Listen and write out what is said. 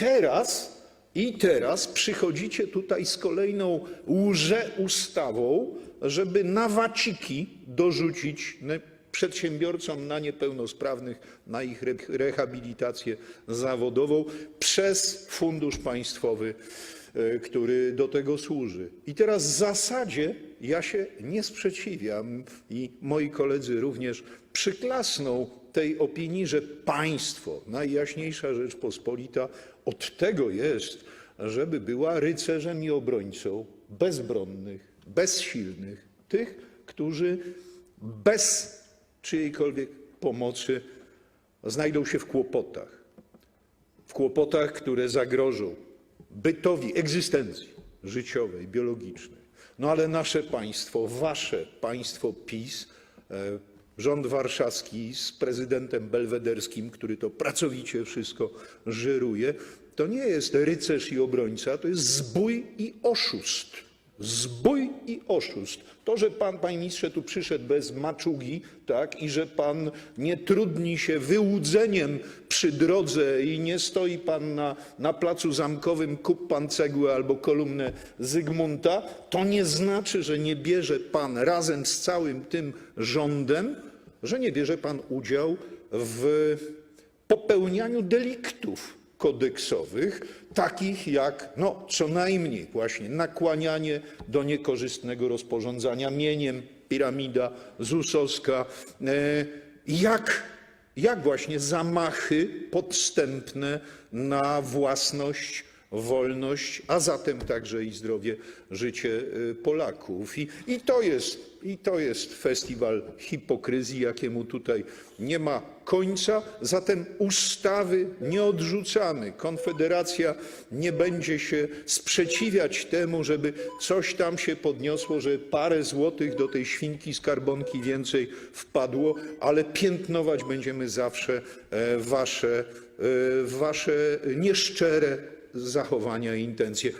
teraz, i teraz przychodzicie tutaj z kolejną łże-ustawą, żeby na waciki dorzucić przedsiębiorcom na niepełnosprawnych, na ich re- rehabilitację zawodową przez fundusz państwowy, e, który do tego służy. I teraz w zasadzie ja się nie sprzeciwiam i moi koledzy również przyklasną tej opinii, że państwo, Najjaśniejsza Rzeczpospolita, od tego jest, żeby była rycerzem i obrońcą bezbronnych, bezsilnych, tych, którzy bez czyjejkolwiek pomocy znajdą się w kłopotach. W kłopotach, które zagrożą bytowi, egzystencji życiowej, biologicznej. No ale nasze państwo, wasze państwo PiS, e, rząd warszawski z prezydentem belwederskim, który to pracowicie wszystko żyruje, to nie jest rycerz i obrońca, to jest zbój i oszust. Zbój i oszust. To, że pan, panie ministrze, tu przyszedł bez maczugi, tak, i że pan nie trudni się wyłudzeniem przy drodze i nie stoi pan na, na placu zamkowym, kup pan cegłę albo kolumnę Zygmunta, to nie znaczy, że nie bierze pan razem z całym tym rządem, że nie bierze pan udział w popełnianiu deliktów kodeksowych, takich jak no, co najmniej właśnie nakłanianie do niekorzystnego rozporządzania mieniem, piramida ZUS-owska, e, jak właśnie zamachy podstępne na własność, wolność, a zatem także i zdrowie, życie e, Polaków. I, i, to, jest, I to jest festiwal hipokryzji, jakiemu tutaj nie ma końca. Zatem ustawy nie odrzucamy. Konfederacja nie będzie się sprzeciwiać temu, żeby coś tam się podniosło, żeby parę złotych do tej świnki skarbonki więcej wpadło, ale piętnować będziemy zawsze e, wasze, e, wasze nieszczere zachowania i intencje.